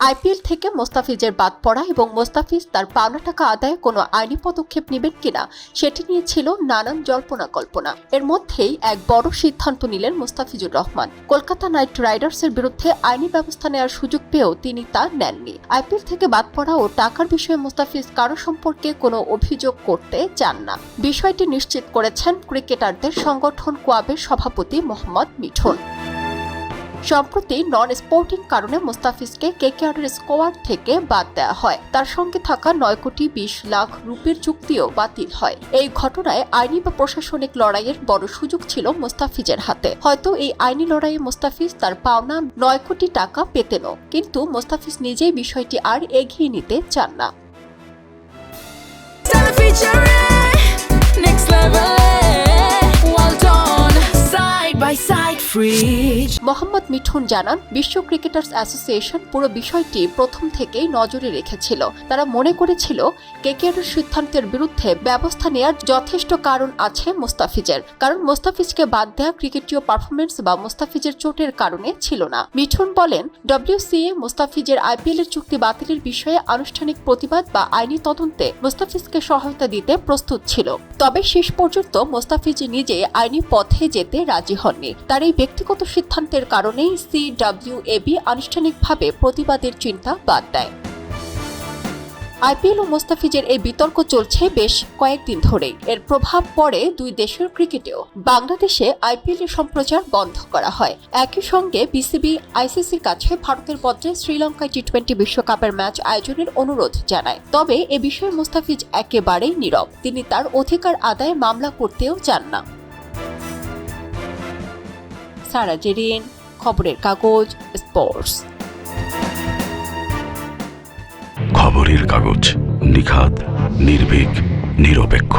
IPL থেকে মোস্তাফিজের বাদ পড়া এবং মোস্তাফিজ তার পাওনা টাকা আদায়ে কোনো আইনি পদক্ষেপ নেবেন কিনা, সেটি নিয়ে ছিল নানান জল্পনা কল্পনা। এর মধ্যেই এক বড় সিদ্ধান্ত নিলেন মোস্তাফিজুর রহমান। কলকাতা নাইট রাইডার্সের বিরুদ্ধে আইনি ব্যবস্থা নেওয়ার সুযোগ পেয়েও তিনি তা নেননি। আইপিএল থেকে বাদ পড়া ও টাকার বিষয়ে মোস্তাফিজ কারও সম্পর্কে কোনো অভিযোগ করতে চান না। বিষয়টি নিশ্চিত করেছেন ক্রিকেটারদের সংগঠন কোয়াবের সভাপতি মোহাম্মদ মিঠুন। সম্প্রতি নন স্পোর্টিং কারণে মুস্তাফিজকে কেকেআরের স্কোয়াড থেকে বাদ দেওয়া হয়। তার সঙ্গে থাকা নয় কোটি বিশ লাখ রুপির চুক্তিও বাতিল হয়। এই ঘটনায় আইনি বা প্রশাসনিক লড়াইয়ের বড় সুযোগ ছিল মুস্তাফিজের হাতে। হয়তো এই আইনি লড়াইয়ে মুস্তাফিজ তার পাওনা নয় কোটি টাকা পেতেনও কিন্তু মুস্তাফিজ নিজেই বিষয়টি আর এগিয়ে নিতে চান না। By side, free. Mohammad Mithun জানান, বিশ্ব ক্রিকেটার্স অ্যাসোসিয়েশন পুরো বিষয়টি প্রথম থেকেই নজরে রেখেছিল। তারা মনে করেছিল, কেকেআরের সিদ্ধান্তের বিরুদ্ধে ব্যবস্থা নেওয়ার যথেষ্ট কারণ আছে মোস্তাফিজের, কারণ মোস্তাফিজকে বাদ দেওয়া ক্রিকেটীয় পারফরমেন্স বা মোস্তাফিজের চোটের কারণে ছিল না। মিঠুন বলেন ডব্লিউসিএ মোস্তাফিজের আইপিএল এর চুক্তি বাতিলের বিষয়ে আনুষ্ঠানিক প্রতিবাদ বা আইনি তদন্তে মোস্তাফিজকে সহায়তা দিতে প্রস্তুত ছিল। তবে শেষ পর্যন্ত মোস্তাফিজ নিজে আইনি পথে যেতে রাজি হননি। তার এই ব্যক্তিগত সিদ্ধান্তের কারণেই সিডব্লিউএবি আনুষ্ঠানিকভাবে প্রতিবাদের চিন্তা বাদ দেয়। আইপিএল ও মোস্তাফিজের এই বিতর্ক চলছে বেশ কয়েকদিন ধরেই। এর প্রভাব পড়ে দুই দেশের ক্রিকেটেও। বাংলাদেশে আইপিএল এর সম্প্রচার বন্ধ করা হয়। একই সঙ্গে বিসিবি, আইসিসির কাছে ভারতের পত্রে শ্রীলঙ্কায় টি টোয়েন্টি বিশ্বকাপের ম্যাচ আয়োজনের অনুরোধ জানায়। তবে এ বিষয়ে মোস্তাফিজ একেবারেই নীরব। তিনি তার অধিকার আদায়ে মামলা করতেও চান না। সারা জেরিন খবরের কাগজ স্পোর্টস খবরের কাগজ নিখাত নির্ভীক নিরপেক্ষ।